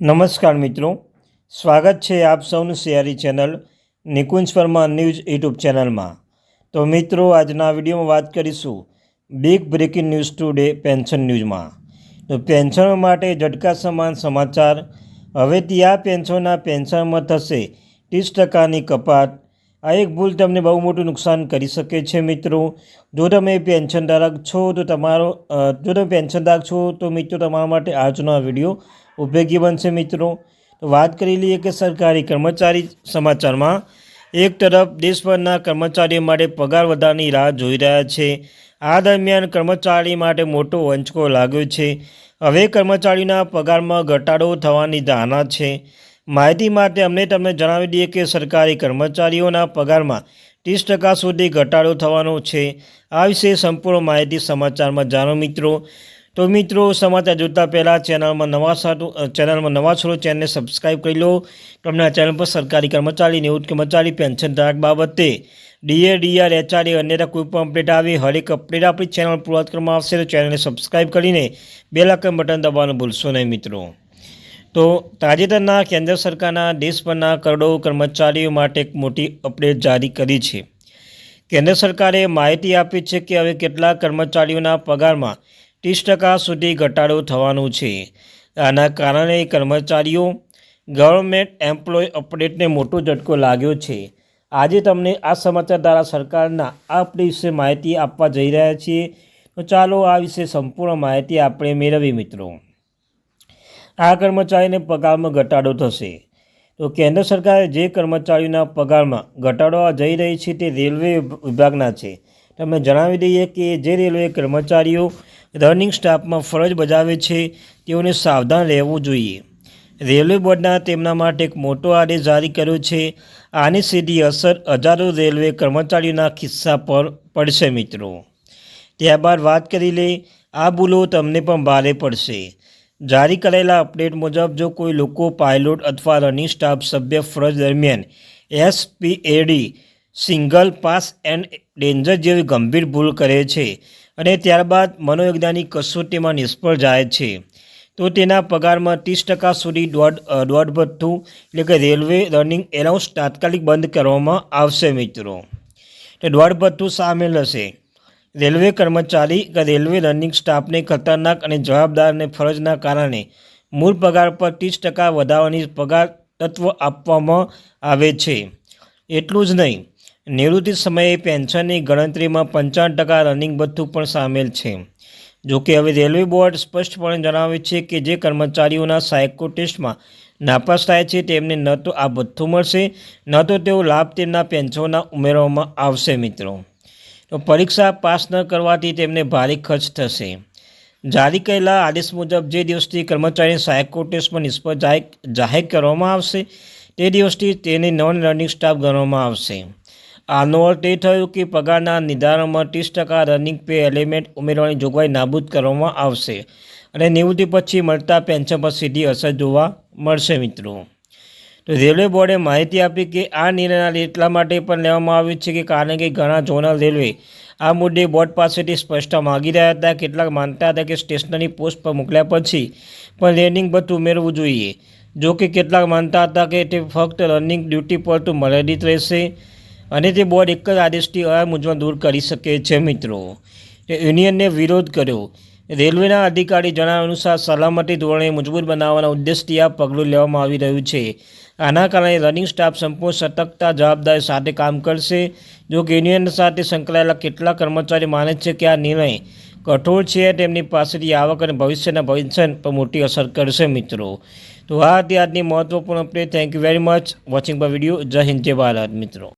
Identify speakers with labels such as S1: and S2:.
S1: નમસ્કાર મિત્રો. સ્વાગત છે આપ સૌનું Siyari channel Nikunj Verma news YouTube ચેનલમાં. તો મિત્રો, આજના વિડીયોમાં વાત કરીશું big breaking news today pension ન્યૂઝમાં તો પેન્શનો માટે ઝટકા સમાન સમાચાર. હવેથી આ પેન્શનના પેન્શનમાં થશે ત્રીસ ટકાની કપાત. આ એક ભૂલ તમને બહુ મોટું નુકસાન કરી શકે છે, મિત્રો. જો તમે પેન્શનધારક છો, તો તમારો જો તમે પેન્શનધારક છો, તો મિત્રો, તમારા માટે આજનો આ વીડિયો ઉપયોગી બનશે, મિત્રો. તો વાત કરી લઈએ કે સરકારી કર્મચારી સમાચારમાં. એક તરફ દેશભરના કર્મચારીઓ માટે પગાર વધારાની રાહ જોઈ રહ્યા છે. આ દરમિયાન કર્મચારી માટે મોટો વંચકો લાગ્યો છે. હવે કર્મચારીના પગારમાં ઘટાડો થવાની ધારણા છે. માહિતી માટે અમને તમને જણાવી દઈએ કે સરકારી કર્મચારીઓના પગારમાં ત્રીસ ટકા સુધી ઘટાડો થવાનો છે. આ વિશે સંપૂર્ણ માહિતી સમાચારમાં જાણો મિત્રો. તો મિત્રો, સમાચાર જોતા પહેલાં ચેનલમાં નવા ચેનલમાં નવા છોડો ચેનલને સબસ્ક્રાઈબ કરી લો. તમને આ ચેનલ પર સરકારી કર્મચારી નિવૃત્ત કર્મચારી પેન્શન ધારક બાબતે ડીએ ડીઆર એચઆરએ અન્ય કોઈ પણ અપડેટ આવે, હરેક અપડેટ આપણી ચેનલ પૂરા કરવામાં આવશે તો ચેનલને સબસ્ક્રાઈબ કરીને બે બટન દબાવવાનું ભૂલશો નહીં મિત્રો. તો તાજેતરના કેન્દ્ર સરકારના દેશભરના કરોડો કર્મચારીઓ માટે એક મોટી અપડેટ જારી કરી છે. કેન્દ્ર સરકારે માહિતી આપી છે કે હવે કેટલાક કર્મચારીઓના પગારમાં ત્રીસ ટકા સુધી ઘટાડો થવાનો છે. આના કારણે કર્મચારીઓ ગવર્મેન્ટ એમ્પ્લોય અપડેટને મોટો ઝટકો લાગ્યો છે. આજે તમને આ સમાચાર દ્વારા સરકારના આ અપડેટ વિશે માહિતી આપવા જઈ રહ્યા છીએ. તો ચાલો આ વિશે સંપૂર્ણ માહિતી આપણે મેળવી મિત્રો. આ કર્મચારીને પગારમાં ઘટાડો થશે. તો કેન્દ્ર સરકારે જે કર્મચારીઓના પગારમાં ઘટાડો જઈ રહી છે તે રેલવે વિભાગના છે. તમને જણાવી દઈએ કે જે રેલવે કર્મચારીઓ રનિંગ સ્ટાફમાં ફરજ બજાવે છે તેઓને સાવધાન રહેવું જોઈએ. રેલવે બોર્ડના તેમના માટે એક મોટો આદેશ જારી કર્યો છે. આની સીધી અસર હજારો રેલવે કર્મચારીઓના ખિસ્સા પર પડશે મિત્રો. ત્યારબાદ વાત કરી લે, આ ભૂલો તમને પણ ભારે પડશે. જારી કરેલા અપડેટ મુજબ, જો કોઈ લોકો, પાયલોટ અથવા રનિંગ સ્ટાફ સભ્ય ફરજ દરમિયાન SPAD, single pass and danger જેવી ગંભીર ભૂલ કરે છે અને ત્યારબાદ મનોવૈજ્ઞાનિક કસોટીમાં નિષ્ફળ જાય છે, તો તેના પગારમાં ત્રીસ ટકા સુધી દોઢ દોઢ ભથ્થું એટલે કે રેલવે રનિંગ એલાઉન્સ તાત્કાલિક બંધ કરવામાં આવશે મિત્રો. તો દોઢ ભથ્થું સામેલ હશે. રેલવે કર્મચારી કે રેલવે રનિંગ સ્ટાફને ખતરનાક અને જવાબદારને ફરજના કારણે મૂળ પગાર પર ત્રીસ ટકા વધારવાની પગાર તત્વ આપવામાં આવે છે. એટલું જ નહીં, નિવૃત્તિ સમયે પેન્શનની ગણતરીમાં પંચાવન ટકા રનિંગ ભથ્થું પણ સામેલ છે. જોકે હવે રેલવે બોર્ડ સ્પષ્ટપણે જણાવે છે કે જે કર્મચારીઓના સાયકો ટેસ્ટમાં નાપાસ થાય છે, તેમને ન તો આ ભથ્થું મળશે, ન તો તેઓ લાભ તેમના પેન્શનના ઉમેરવામાં આવશે, મિત્રો. તો પરીક્ષા પાસ ન કરવાથી તેમને ભારે ખર્ચ થશે. જારી કરેલા આદેશ મુજબ જે દિવસથી કર્મચારીને સાયકો ટેસ્ટમાં નિષ્ફળ જાહેર કરવામાં આવશે, તે દિવસથી તેને નોન રનિંગ સ્ટાફ ગણવામાં આવશે. આનો અર્થ એ થયો કે પગારના નિર્ધારણમાં ત્રીસ ટકા રનિંગ પે એલિમેન્ટ ઉમેરવાની જોગવાઈ નાબૂદ કરવામાં આવશે અને નિવૃત્તિ પછી મળતા પેન્શન પર સીધી અસર જોવા મળશે મિત્રો. રેલવે બોર્ડે માહિતી આપી કે આ નિર્ણય એટલા માટે પણ લેવામાં આવ્યો છે કે કારણ કે ઘણા ઝોનલ રેલવે આ મુદ્દે બોર્ડ પાસેથી સ્પષ્ટતા માગી રહ્યા હતા. કેટલાક માનતા હતા કે સ્ટેશનરી પોસ્ટ પર મોકલ્યા પછી પણ લેર્નિંગ બધું ઉમેરવું જોઈએ. જો કે કેટલાક માનતા હતા કે તે ફક્ત રનિંગ ડ્યુટી પર તો મર્યાદિત રહેશે અને તે બોર્ડ એક જ આદેશથી આ મૂંઝવણ દૂર કરી શકે છે મિત્રો. યુનિયનને વિરોધ કર્યો. રેલવેના અધિકારી જણાવ્યા અનુસાર સલામતી ધોરણે મજબૂત બનાવવાના ઉદ્દેશથી આ પગલું લેવામાં આવી રહ્યું છે. આના કારણે રનિંગ સ્ટાફ સંપૂર્ણ સતર્કતા, જવાબદારી સાથે કામ કરશે. જો યુનિયન સાથે સંકળાયેલા કેટલા કર્મચારી માને છે કે આ નિર્ણય કઠોર છે, તેમની પાસેથી આવક અને ભવિષ્યના ભવિષ્ય પર મોટી અસર કરશે મિત્રો. તો આ હતી આજની મહત્વપૂર્ણ update. Thank you very much watching the video જય હિન્દ, જય ભારત મિત્રો.